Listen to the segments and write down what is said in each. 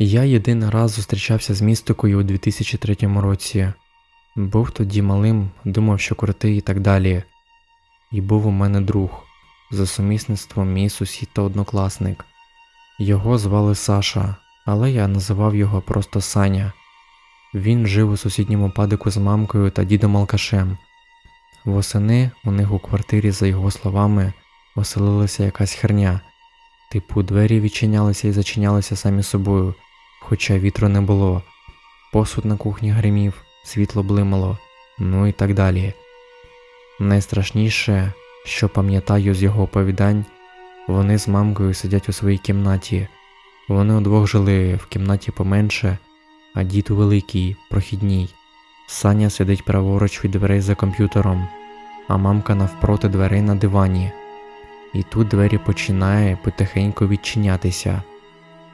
Я єдиний раз зустрічався з містикою у 2003 році. Був тоді малим, думав, що крутий і так далі. І був у мене друг, за сумісництвом мій сусід та однокласник. Його звали Саша, але я називав його просто Саня. Він жив у сусідньому падику з мамкою та дідом Алкашем. Восени у них у квартирі, за його словами, оселилася якась херня. Типу, двері відчинялися і зачинялися самі собою, хоча вітру не було. Посуд на кухні гримів, світло блимало, ну і так далі. Найстрашніше, що пам'ятаю з його оповідань, вони з мамкою сидять у своїй кімнаті. Вони удвох жили в кімнаті поменше, а дід у великій, прохідній. Саня сидить праворуч від дверей за комп'ютером, а мамка навпроти дверей на дивані. І тут двері починає потихеньку відчинятися.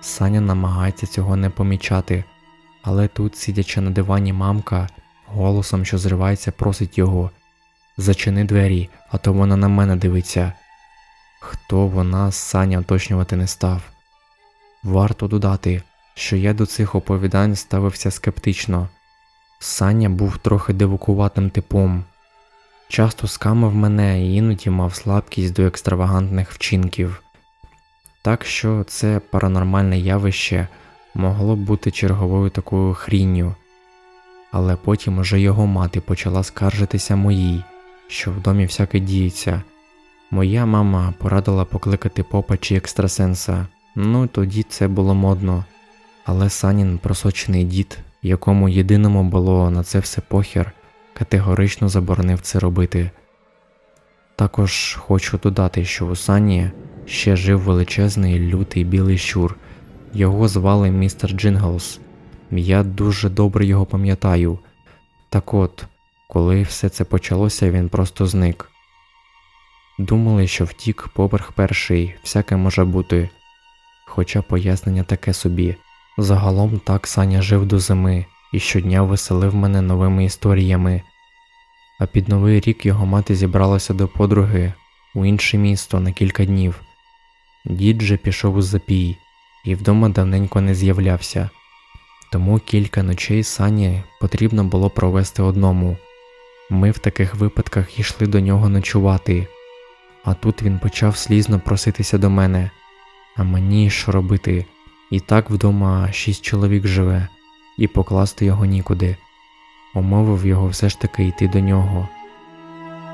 Саня намагається цього не помічати, але тут, сидячи на дивані, мамка голосом, що зривається, просить його Зачини двері, а то вона на мене дивиться. Хто вона, Саня уточнювати не став. Варто додати, що я до цих оповідань ставився скептично. Саня був трохи дивукуватим типом, часто скамив мене і іноді мав слабкість до екстравагантних вчинків. Так що це паранормальне явище могло бути черговою такою хрінню. Але потім уже його мати почала скаржитися моїй, що в домі всяке діється. Моя мама порадила покликати попа чи екстрасенса. Ну тоді це було модно. Але Санін просочений дід, якому єдиному було на це все похер, категорично заборонив це робити. Також хочу додати, що у Сані ще жив величезний лютий білий щур. Його звали містер Джинглс. Я дуже добре його пам'ятаю. Так от, коли все це почалося, він просто зник. Думали, що втік поверх перший, всяке може бути. Хоча пояснення таке собі. Загалом так Саня жив до зими і щодня веселив мене новими історіями. А під новий рік його мати зібралася до подруги у інше місто на кілька днів. Дід же пішов у запій і вдома давненько не з'являвся. Тому кілька ночей Сані потрібно було провести одному. Ми в таких випадках йшли до нього ночувати, а тут він почав слізно проситися до мене. А мені що робити? І так вдома шість чоловік живе, і покласти його нікуди. Умовив його все ж таки йти до нього.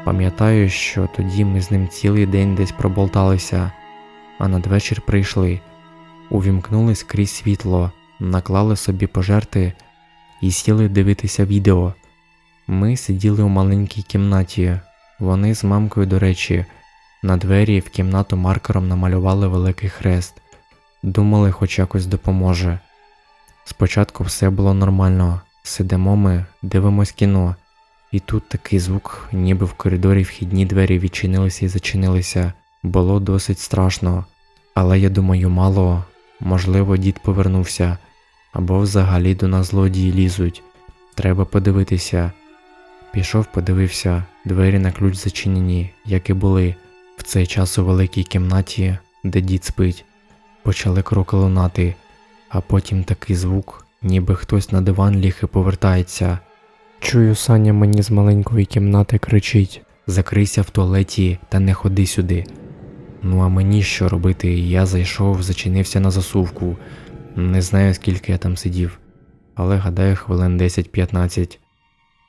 Пам'ятаю, що тоді ми з ним цілий день десь проболталися, а надвечір прийшли, увімкнули скрізь світло, наклали собі пожерти і сіли дивитися відео. Ми сиділи у маленькій кімнаті, вони з мамкою, до речі, на двері в кімнату маркером намалювали великий хрест, думали, хоч якось допоможе. Спочатку все було нормально, сидимо ми, дивимось кіно, і тут такий звук, ніби в коридорі вхідні двері відчинилися і зачинилися. Було досить страшно, але я думаю, мало, можливо, дід повернувся, або взагалі до нас злодії лізуть. Треба подивитися. Пішов, подивився, двері на ключ зачинені, як і були, в цей час у великій кімнаті, де дід спить, почали кроки лунати, а потім такий звук, ніби хтось на диван ліг і повертається. Чую, Саня мені з маленької кімнати кричить Закрийся в туалеті та не ходи сюди. Ну а мені що робити? Я зайшов, зачинився на засувку. Не знаю, скільки я там сидів, але гадаю, хвилин 10-15.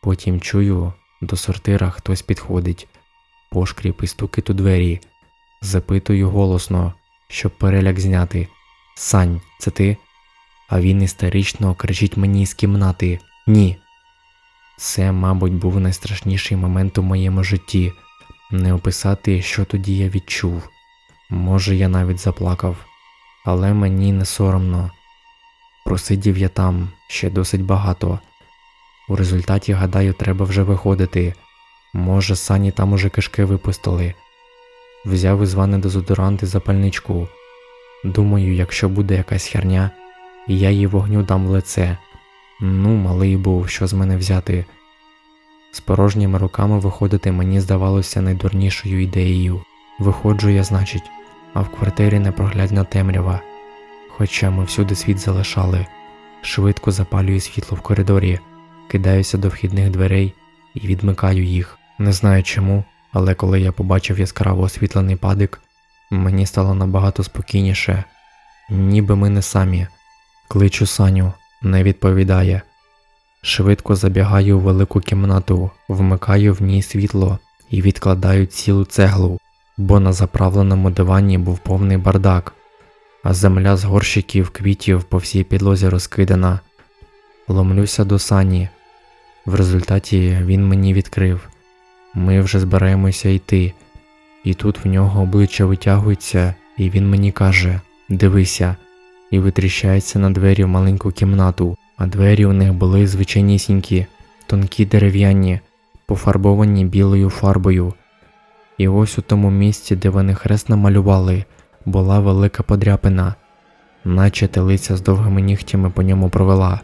Потім чую, до сортира хтось підходить, пошкріп і стукіт у двері. Запитую голосно, щоб переляк зняти. Сань, це ти? А він істерично кричить мені з кімнати Ні. Це, мабуть, був найстрашніший момент у моєму житті. Не описати, що тоді я відчув. Може, я навіть заплакав, але мені не соромно. Просидів я там ще досить багато. У результаті, гадаю, треба вже виходити. Може, сані там уже кишки випустили. Взяв із вани дезодорант і запальничку. Думаю, якщо буде якась херня, я їй вогню дам в лице. Ну, малий був, що з мене взяти. З порожніми руками виходити мені здавалося найдурнішою ідеєю. Виходжу я, значить, а в квартирі непроглядна темрява. хоча ми всюди світ залишали. Швидко запалюю світло в коридорі, кидаюся до вхідних дверей і відмикаю їх. Не знаю чому, але коли я побачив яскраво освітлений падик, мені стало набагато спокійніше. Ніби ми не самі. Кличу Саню, не відповідає. Швидко забігаю у велику кімнату, вмикаю в ній світло і відкладаю цілу цеглу, бо на заправленому дивані був повний бардак, а земля з горщиків квітів по всій підлозі розкидана. Ломлюся до сані. В результаті він мені відкрив. Ми вже збираємося йти. І тут в нього обличчя витягується, і він мені каже: Дивися, і витріщається на двері в маленьку кімнату, а двері у них були звичайнісінькі, тонкі дерев'яні, пофарбовані білою фарбою. І ось у тому місці, де вони хрест намалювали, була велика подряпина, наче телиця з довгими нігтями по ньому провела.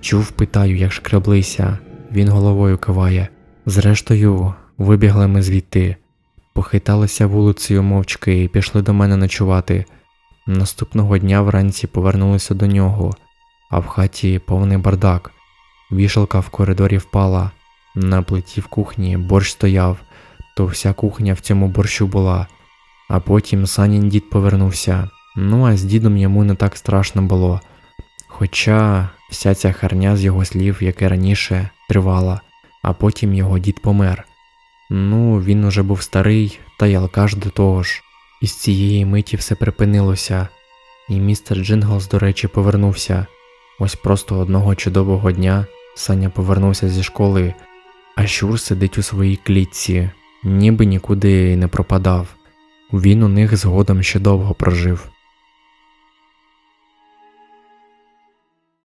Чув, питаю, як шкреблися. Він головою киває. Зрештою, вибігли ми звідти, похиталися вулицею мовчки і пішли до мене ночувати. Наступного дня вранці повернулися до нього, а в хаті повний бардак. Вішалка в коридорі впала. На плиті в кухні борщ стояв, то вся кухня в цьому борщу була. А потім Санін дід повернувся. Ну а з дідом йому не так страшно було. Хоча вся ця харня з його слів, яке раніше, тривала, а потім його дід помер. Ну, він уже був старий, та й алкаш до того ж. І з цієї миті все припинилося, і містер Джинглс, до речі, повернувся. Ось просто одного чудового дня Саня повернувся зі школи, а Щур сидить у своїй клітці, ніби нікуди не пропадав. Він у них згодом ще довго прожив.